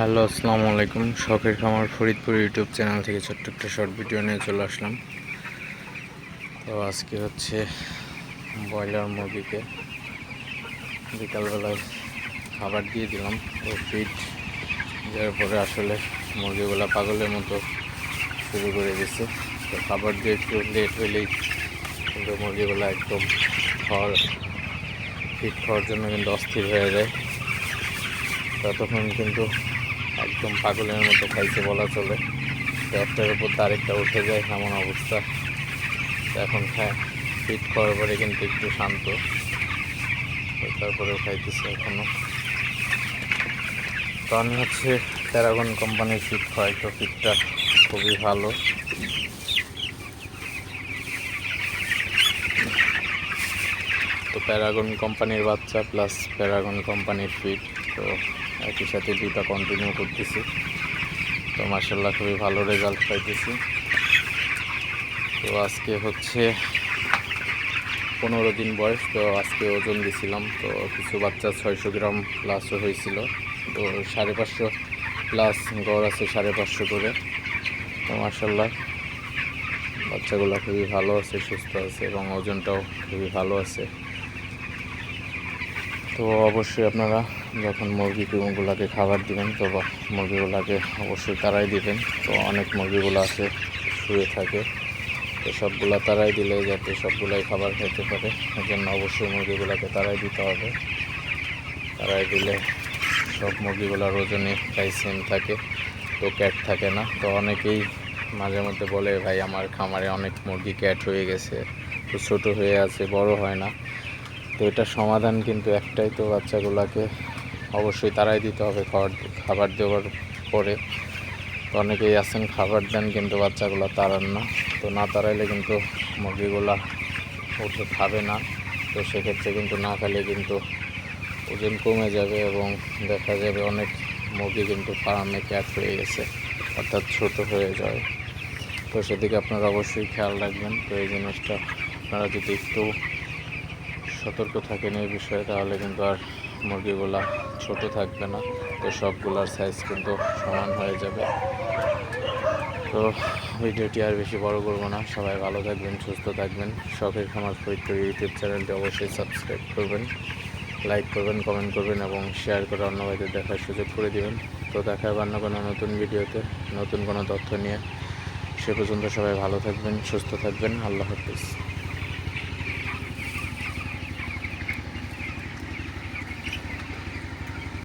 Hello, আসসালামু আলাইকুম। শখের খামার ফরিদপুর ইউটিউব চ্যানেল থেকে ছোট্ট একটা শর্ট ভিডিও নিয়ে চলে আসলাম। তো আজকে হচ্ছে ব্রয়লার মুরগিকে বিকালবেলায় খাবার দিয়ে দিলাম। তো ফিট দেওয়ার পরে আসলে মুরগিগুলো পাগলের মতো শুরু করে দিছে। তো খাবার দিয়ে একটু লেট হইলেই কিন্তু মুরগিগুলো একদম খাওয়ার ফিট খাওয়ার জন্য কিন্তু অস্থির হয়ে যায়। ততক্ষণ কিন্তু একদম পাগলের মতো খাইছে বলা চলে। একটার উপর তারেকটা উঠে যায়, এমন অবস্থা। এখন খায়। ফিট করার পরে কিন্তু একটু শান্ত। তারপরেও খাইতেছে এখনও তো আমি হচ্ছে প্যারাগন কোম্পানির ফিট খাই তো ফিটটা খুবই ভালো। প্যারাগন কোম্পানির বাচ্চা প্লাস প্যারাগন কোম্পানির ফিট তো একই সাথে দুটা কন্টিনিউ করতেছি। তো মার্শাল্লাহ খুবই ভালো রেজাল্ট পাইতেছি। তো আজকে হচ্ছে পনেরো দিন বয়স, তো আজকে ওজন দিছিলাম, তো কিছু বাচ্চা ছয়শো গ্রাম প্লাসও হয়েছিল। তো সাড়ে পাঁচশো প্লাস গড় আছে সাড়ে পাঁচশো করে। তো মার্শাল্লাহ বাচ্চাগুলো খুবই ভালো আছে, সুস্থ আছে এবং ওজনটাও খুবই ভালো আছে। তো অবশ্যই আপনারা যখন মুরগিগুলোকে খাবার দিবেন, তো মুরগিগুলোকে অবশ্যই তারাই দিবেন। তো অনেক মুরগিগুলো আছে, শুয়ে থাকে। তো সবগুলা তারাই দিলে যাতে সবগুলাই খাবার খেতে পারে এর জন্য অবশ্যই মুরগিগুলোকে তারাই দিতে হবে। তারাই দিলে সব মুরগিগুলোর ওজনে প্রায় সেম থাকে, তো ক্যাট থাকে না। তো অনেকেই মাঝে মধ্যে বলে, ভাই, আমার খামারে অনেক মুরগি ক্যাট হয়ে গেছে। তো ছোটো হয়ে আছে, বড় হয় না। তো এটা সমাধান কিন্তু একটাই তো বাচ্চাগুলোকে অবশ্যই তারাই দিতে হবে খাবার খাবার দেওয়ার পরে। অনেকেই আছেন, খাবার দেন কিন্তু বাচ্চাগুলো তাড়ান না। তো না তাড়াইলে কিন্তু মুরগিগুলা উঠে খাবে না। তো সেক্ষেত্রে কিন্তু না খেলে কিন্তু ওজন কমে যাবে এবং দেখা যাবে অনেক মুরগি কিন্তু ফার্মে ক্যাট হয়ে গেছে, অর্থাৎ ছোট হয়ে যায়। তো সেদিকে আপনারা অবশ্যই খেয়াল রাখবেন। তো এই জিনিসটা আপনারা যদি একটু সতর্ক থাকেন এই বিষয়ে, তাহলে কিন্তু আর মুরগিগুলা ছোট থাকবে না। তো সবগুলার সাইজ কিন্তু সমান হয়ে যাবে। তো ভিডিওটি আর বেশি বড় করব না। সবাই ভালো থাকবেন, সুস্থ থাকবেন। শখের খামার ফরিদপুর ইউটিউব চ্যানেলটি অবশ্যই সাবস্ক্রাইব করবেন লাইক করবেন কমেন্ট করবেন এবং শেয়ার করে অন্য ভাইদের দেখার সুযোগ করে দিবেন। তো দেখা হবে অন্য কোনো নতুন ভিডিওতে, নতুন কোনো তথ্য নিয়ে। সে পর্যন্ত সবাই ভালো থাকবেন, সুস্থ থাকবেন। আল্লাহ হাফিজ।